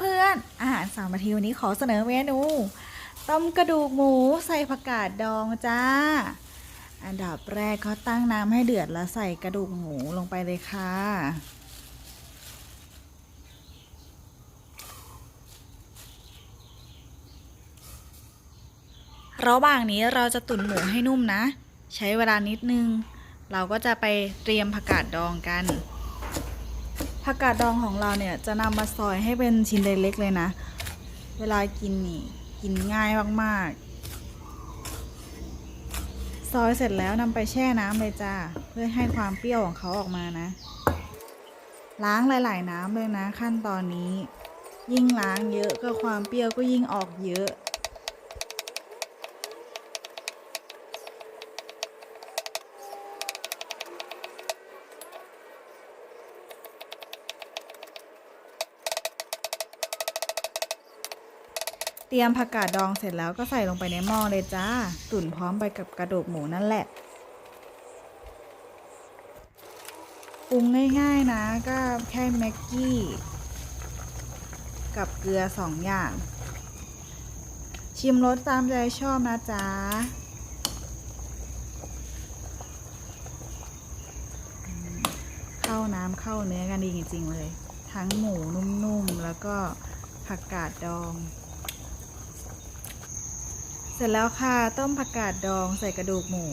เพื่อนๆ อาหารสามนาทีวันนี้ขอเสนอเมนู ต้มกระดูกหมูใส่ผักกาดดองจ้า อันดับแรกก็ตั้งน้ำให้เดือดแล้วใส่กระดูกหมูลงไปเลยค่ะ ระหว่างนี้เราจะตุ๋นหมูให้นุ่มนะ ใช้เวลานิดนึง เราก็จะไปเตรียมผักกาดดองกัน ผักกาดดองของเราเนี่ยจะนำมาซอยให้เป็นชิ้นเล็กๆเลยนะ เวลากินนี่กินง่ายมากๆ ซอยเสร็จแล้วนำไปแช่น้ำเลยจ้าเพื่อให้ความเปรี้ยวของเขาออกมานะ ล้างหลาย ๆ น้ำเลยนะขั้นตอนนี้ ยิ่งล้างเยอะก็ความเปรี้ยวก็ยิ่งออกเยอะ เตรียมผักกาดดองเสร็จแล้วก็ใส่ลงไปในหม้อเลยจ้า ตุ๋นพร้อมไปกับกระดูกหมูนั่นแหละปรุงง่ายๆนะก็แค่แม็กกี้กับเกลือสองอย่าง ชิมรสตามใจชอบนะจ๊ะเข้าน้ำเข้าเนื้อกันดีจริงๆเลย ทั้งหมูนุ่มๆ แล้วก็ผักกาดดอง เสร็จแล้วค่ะ ต้มผักกาดดองใส่กระดูกหมู